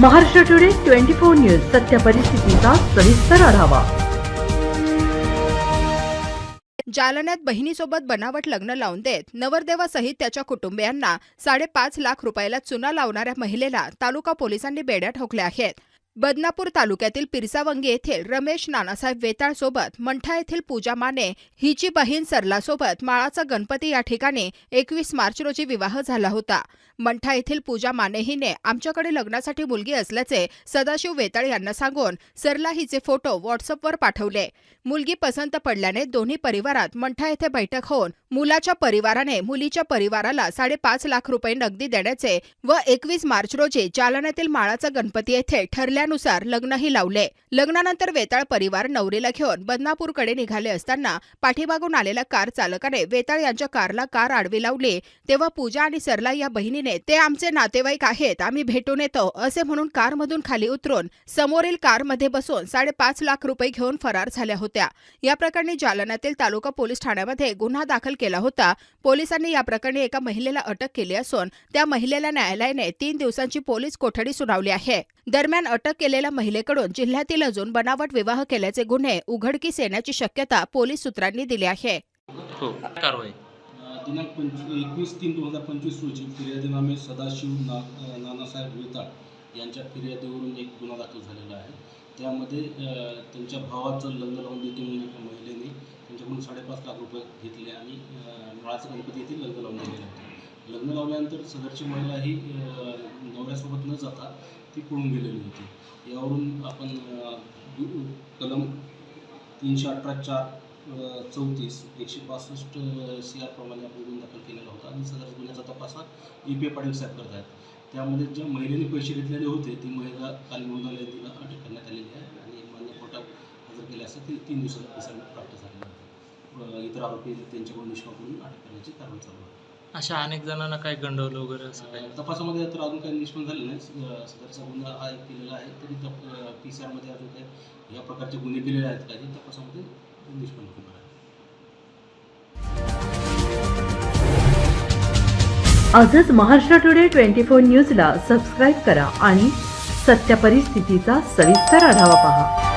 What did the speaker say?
Maharashtra today twenty four news सत्य परिस्थितीचा सविस्तर आढावा. जालन्यात बहिणीसोबत बनावट लग्न लावून देत नवरदेवासहित त्याच्या कुटुंबियांना साडेपाच लाख रुपयाला चुना लावणाऱ्या महिलेला तालुका पोलिसांनी बेड्या ठोकल्या आहेत. बदनापूर तालुक्यातील पिरसावंगी येथील रमेश नानासाहेब वेताळ सोबत मंठा येथील पूजा माने हिची बहीण सरलासोबत माळाचा गणपती या ठिकाणी एकवीस मार्च रोजी विवाह झाला होता. मंठा येथील पूजा माने हिने आमच्याकडे लग्नासाठी मुलगी असल्याचे सदाशिव वेताळ यांना सांगून सरला हिचे फोटो व्हॉट्सअपवर पाठवले. मुलगी पसंत पडल्याने दोन्ही परिवारात मंठा येथे बैठक होऊन मुलाच्या परिवाराने मुलीच्या परिवाराला साडेपाच लाख रुपये नगदी देण्याचे व एकवीस मार्च रोजी जालन्यातील माळाचा गणपती येथे ठरले ठरल्यानुसार लग्नही लावले. लग्नानंतर वेताळ परिवार नवरीला घेऊन बदनापूरकडे निघाले असताना पाठीमागून आलेल्या कार चालकाने वेताळ यांच्या कारला कार आडवी लावली. तेव्हा पूजा आणि सरला या बहिणीने ते आमचे नातेवाईक आहेत आम्ही भेटून येतो असे म्हणून कारमधून खाली उतरून समोरील कारमध्ये बसून साडेपाच लाख रुपये घेऊन फरार झाल्या होत्या. या प्रकरणी जालन्यातील तालुका पोलीस ठाण्यामध्ये गुन्हा दाखल केला होता. पोलिसांनी या प्रकरणी एका महिलेला अटक केली असून त्या महिलेला न्यायालयाने तीन दिवसांची पोलीस कोठडी सुनावली आहे. दरम्यान अटक केलेल्या महिलेकडून जिल्ह्यातील अजून बनावट विवाह केल्याचे गुन्हे उघडकीस येण्याची शक्यता पोलीस सूत्रांनी दिली आहे. हो. कारवाई. दिनांक एकवीस तीन दोन हजार पंचवीस रोजी फिर्यादीनामे सदाशिव ना नानासाहेब वेताळ यांच्या फिर्यादीवरून एक गुन्हा दाखल झालेला आहे. त्यामध्ये त्यांच्या भावाचं लग्न लावून देते म्हणून एका महिलेने त्यांच्याकडून साडेपाच लाख रुपये घेतले आणि अ, माळाचं गणपती येथे लग्न लावून दिलेलं होतं लग्न लावल्यानंतर सदरची महिला ही नवऱ्यासोबत न जाता ती पळून गेलेली होती. यावरून आपण कलम तीनशे अठरा चार चौतीस एकशे पासष्ट सी आर प्रमाणे आपण गुन्हा दाखल केलेला होता आणि सदर गुन्ह्याचा तपास हा ई पी पाटील साहेब करत आहेत त्यामध्ये ज्या महिलेने पैसे घेतलेले होते ती महिला काल निवडून तिला अटक करण्यात आलेली आहे आणि मान्य कोर्टात हजर केले असता ती तीन दिवसात प्राप्त झालेला आहे. इतर आरोपी त्यांच्याकडून निष्पाकडून अटक करण्याची कारवाई चालू आहे. अशा अनेक जणांना काय गंडवलं वगैरे असं काय तपासामध्ये तर अजून काही निष्पन्न झाले नाही सदरचा गुन्हा हा एक केलेला आहे. तरी तप पी सी आरमध्ये अजून काही या प्रकारचे गुन्हे केलेले आहेत काही तपासामध्ये निष्पन्न होणार आहे. आजच महाराष्ट्र टुडे ट्वेंटी फोर न्यूजला सबस्क्राईब करा आणि सत्य परिस्थितीचा सविस्तर आढावा पहा.